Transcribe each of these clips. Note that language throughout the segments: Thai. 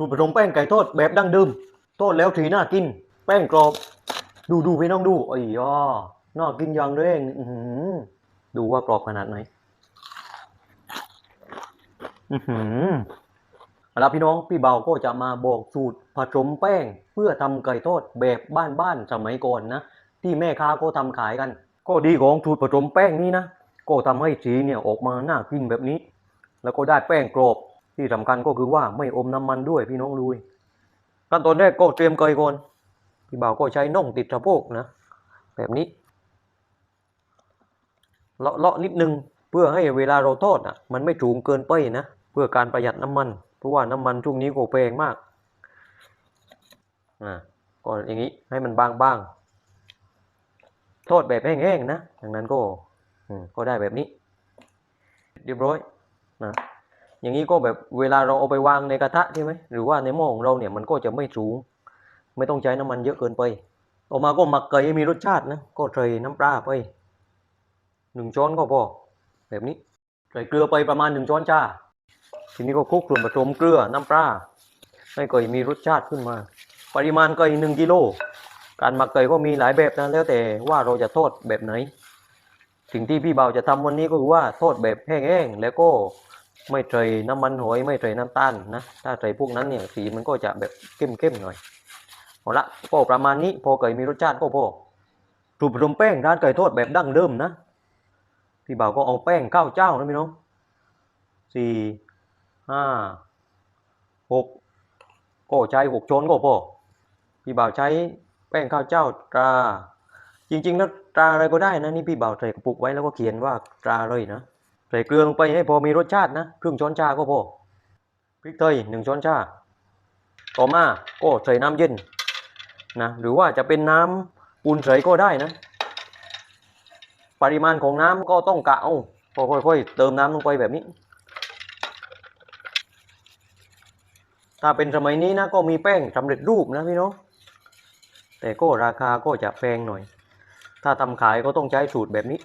สูตรผสมแป้งไก่ทอดแบบดั้งเดิมทอดแล้วถีน่ากิน แป้งกรอบ ดูดูพี่น้องดูอ้ยอน่ากินอย่างเร่งอื้อหือดูว่ากรอบขนาดไหนอือหือเอาละพี่น้องพี่เบาก็จะมาบอกสูตรผสมแป้ง เพื่อทำไก่ทอดแบบบ้านๆสมัยก่อนนะ ที่แม่ค้าก็ทำขายกัน ก็ดีของสูตรผสมแป้งนี้นะ ก็ทำให้สีเนี่ยออกมาน่ากินแบบนี้ แล้วก็ได้แป้งกรอบ ที่สำคัญก็คือว่าไม่อมน้ำมันด้วยพี่น้องดูขั้นตอนแรกก็เตรียมไก่ก่อนพี่บ่าวก็ใช้น่องติดสะโพกนะ แบบนี้เลาะเลาะนิดนึงเพื่อให้เวลาเราทอดอะ มันไม่สูงเกินไปนะเพื่อการประหยัดน้ำมัน เพราะว่าน้ำมันช่วงนี้ก็แพงมากอ่าก็อย่างนี้ให้มันบางๆทอดแบบแห้งๆนะดังนั้นก็อืมก็ได้แบบนี้ เรียบร้อยนะ อย่างนี้ก็แบบเวลาเราเอาไปวางในกระทะใช่ไหมหรือว่าในหม้อของเราเนี่ยมันก็จะไม่สูง ไม่ต้องใช้น้ำมันเยอะเกินไปออกมาก็หมักไก่ให้มีรสชาตินะก็ใส่น้ำปลาไปหนึ่งช้อนก็พอแบบนี้ใส่เกลือไปประมาณหนึ่งช้อนชาทีนี้ก็คลุกส่วนผสมเกลือน้ำปลาให้ไก่มีรสชาติขึ้นมา ปริมาณไก่หนึ่งกิโลการหมักไก่ก็มีหลายแบบนะแล้วแต่ว่าเราจะทอดแบบไหน สิ่งที่พี่เบาจะทำวันนี้ก็คือว่าทอดแบบแห้งๆแล้วก็ ไม่ใส่น้ำมันหอยไม่ใส่น้ำตาลนะถ้าใส่พวกนั้นเนี่ยสีมันก็จะแบบเข้มๆหน่อยเอาละก็ประมาณนี้พอไก่มีรสชาติก็พอสูตรผสมแป้งร้านไก่ทอดแบบดั้งเดิมนะพี่บ่าวก็เอาแป้งข้าวเจ้านะพี่น้องสี่ห้าหกก็ใช้หกช้อนก็พอพี่บ่าวใช้แป้งข้าวเจ้าตรา จริง ๆ แล้วตราอะไรก็ได้นะนี่พี่บ่าวใส่กระปุกไว้แล้วก็เขียนว่าตราเลยนะ ใส่เกลือลงไปให้พอมีรสชาตินะครึ่งช้อนชาก็พอพริกไทยหนึ่งช้อนชา ต่อมาก็ใส่น้ำเย็นนะหรือว่าจะเป็นน้ำปูนใสก็ได้นะ ปริมาณของน้ำก็ต้องกะเอาก็ค่อยๆเติมน้ำลงไปแบบนี้ ถ้าเป็นสมัยนี้นะก็มีแป้งสำเร็จรูปนะพี่น้องแต่ก็ราคาก็จะแพงหน่อย ถ้าทำขายก็ต้องใช้สูตรแบบนี้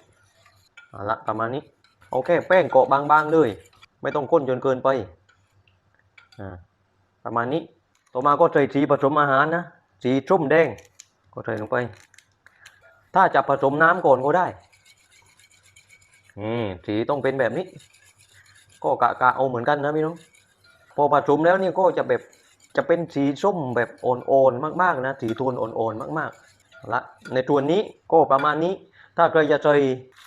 เอาละประมาณนี้ โอเคแป้งเกาะบางๆเลย ไม่ต้องข้นจนเกินไปอ่าประมาณนี้ ต่อมาก็ใส่สีผสมอาหารนะ สีส้มแดง ก็ใส่ลงไป ถ้าจะผสมน้ำก่อนก็ได้นี่สีต้องเป็นแบบนี้ ก็กะกะเอาเหมือนกันนะพี่น้องพอผสมแล้วนี่ก็จะแบบจะเป็นสีส้มแบบอ่อนๆมากๆนะสีโทนอ่อนๆมากๆละในส่วนนี้ก็ประมาณนี้ ถ้าใครจะใส่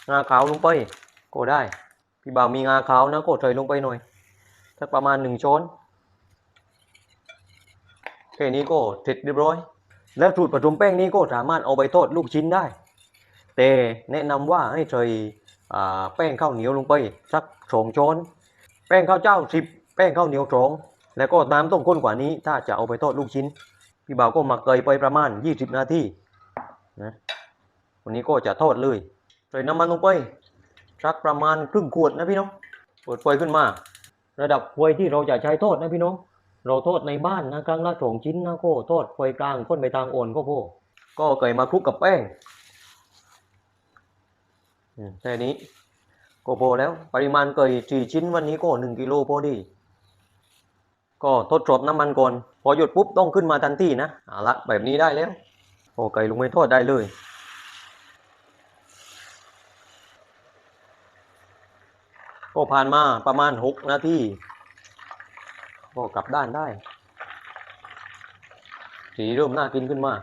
งาขาวลงไป ก็ได้ พี่บ่าวมีงาขาวนะก็ใส่ลงไปหน่อยสักประมาณหนึ่งช้อนแค่นี้ก็เสร็จเรียบร้อย แล้วสูตรผสมแป้งนี้ก็สามารถเอาไปทอดลูกชิ้นได้ แต่แนะนำว่าให้ใส่แป้งข้าวเหนียวลงไปสักสองช้อน แป้งข้าวเจ้าสิบแป้งข้าวเหนียวสองแล้วก็น้ำต้องข้นกว่านี้ถ้าจะเอาไปทอดลูกชิ้น พี่บ่าวก็หมักเกยไปประมาณ 20 นาทีนะวันนี้ก็จะทอดเลยใส่น้ำมันลงไป สักประมาณครึ่งขวดนะพี่น้อง เปิดไฟขึ้นมา ระดับไฟที่เราจะใช้ทอดนะพี่น้อง เราทอดในบ้านนะครั้งละสองชิ้นนะก็ทอดไฟกลางค้นไปทางอ่อนก็พอก็เกยมาคลุกกับแป้งแค่นี้ก็พอแล้ว ปริมาณเกยสี่ชิ้นวันนี้ก็หนึ่งกิโลพอดี ก็ทดสอบน้ำมันก่อน พอหยุดปุ๊บต้องขึ้นมาทันทีนะเอาละแบบนี้ได้แล้ว โอเกยลงไปทอดได้เลย ก็ผ่านมาประมาณหกนาทีก็กลับด้านได้ สีเริ่มน่ากินขึ้นมา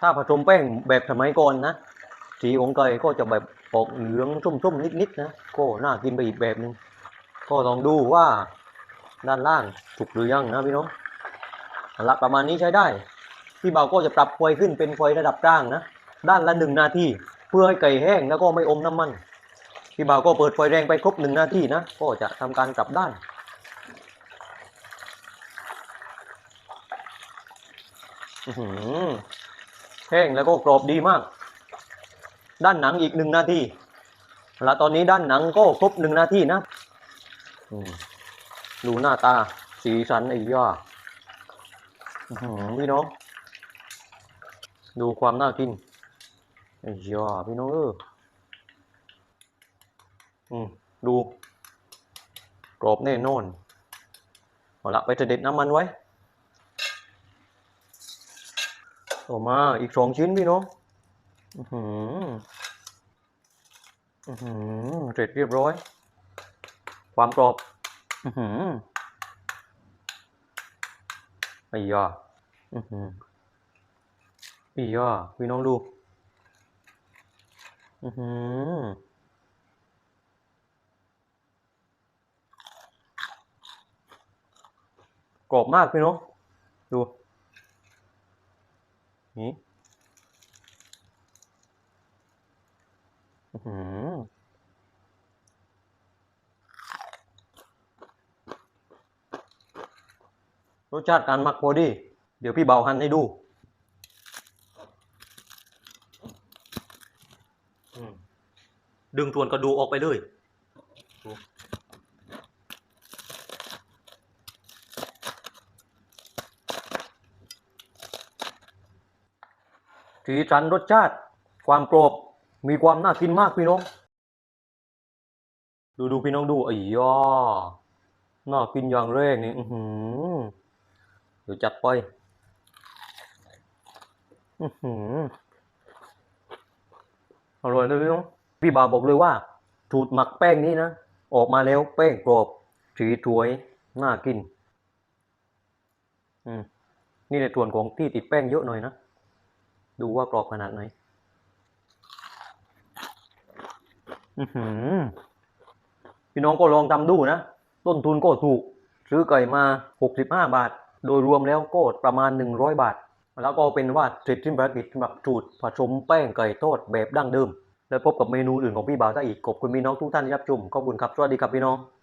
ถ้าผสมแป้งแบบสมัยก่อนนะ สีของไก่ก็จะแบบออกเหลืองส้มๆนิดๆนะ ก็น่ากินไปอีกแบบหนึ่งก็ลองดูว่าด้านล่างสุกหรือยังนะพี่น้องเอาละประมาณนี้ใช้ได้ พี่เบาก็จะปรับไฟขึ้นเป็นไฟระดับกลางนะ ด้านละหนึ่งนาที เพื่อให้ไก่แห้งแล้วก็ไม่อมน้ำมัน พี่เบาวก็เปิดไฟแรงไปครบหนึ่งนาทีนะ ก็จะทำการกลับด้าน แห้งแล้วก็กรอบดีมาก ด้านหนังอีกหนึ่งนาทีแล้วตอนนี้ด้านหนังก็ครบหนึ่งนาทีนะดูหน้าตา สีสันไอ้ย่าอื้อหือพี่น้อง ดูความน่ากินไอ้ย่าพี่น้องเออ อืมดูกรอบแน่นอนเอาละไปจะเด็ดน้ำมันไว้ออกมาอีกสองชิ้นพี่น้องอือหืออือหือเสร็จเรียบร้อย ความกรอบ อือหือไอ้ยาอือหือไอ้ยาพี่น้องดู อือหือ กรอบมากพี่น้องดูนี่รสชาติการหมักพอดี เดี๋ยวพี่เบาหั่นให้ดูดึงทวนกระดูออกไปเลย สีสันรสชาติ ความกรอบมีความน่ากินมากพี่น้อง ดูดูพี่น้องดูไอ้ยอน่ากินอย่างแรกนี่อือหือเดี๋ยวจัดไปอือหืออร่อยเลยพี่น้องพี่บาบอกเลยว่าสูตรหมักแป้งนี้นะออกมาแล้วแป้งกรอบสีสวยน่ากิน อืมนี่ในส่วนของที่ติดแป้งเยอะหน่อยนะ ดูว่ากรอบขนาดไหน อือหือ พี่น้องก็ลองทำดูนะ ต้นทุนก็ถูก ซื้อไก่มา 65 บาท โดยรวมแล้วก็ประมาณ 100 บาท แล้วก็เป็นว่าเสร็จสิ้นภารกิจสำหรับสูตรผสมแป้งไก่ทอดแบบดั้งเดิม แล้วพบกับเมนูอื่นของพี่บ่าวได้อีกขอบคุณพี่น้องทุกท่านที่รับชมขอบคุณครับสวัสดีครับพี่น้อง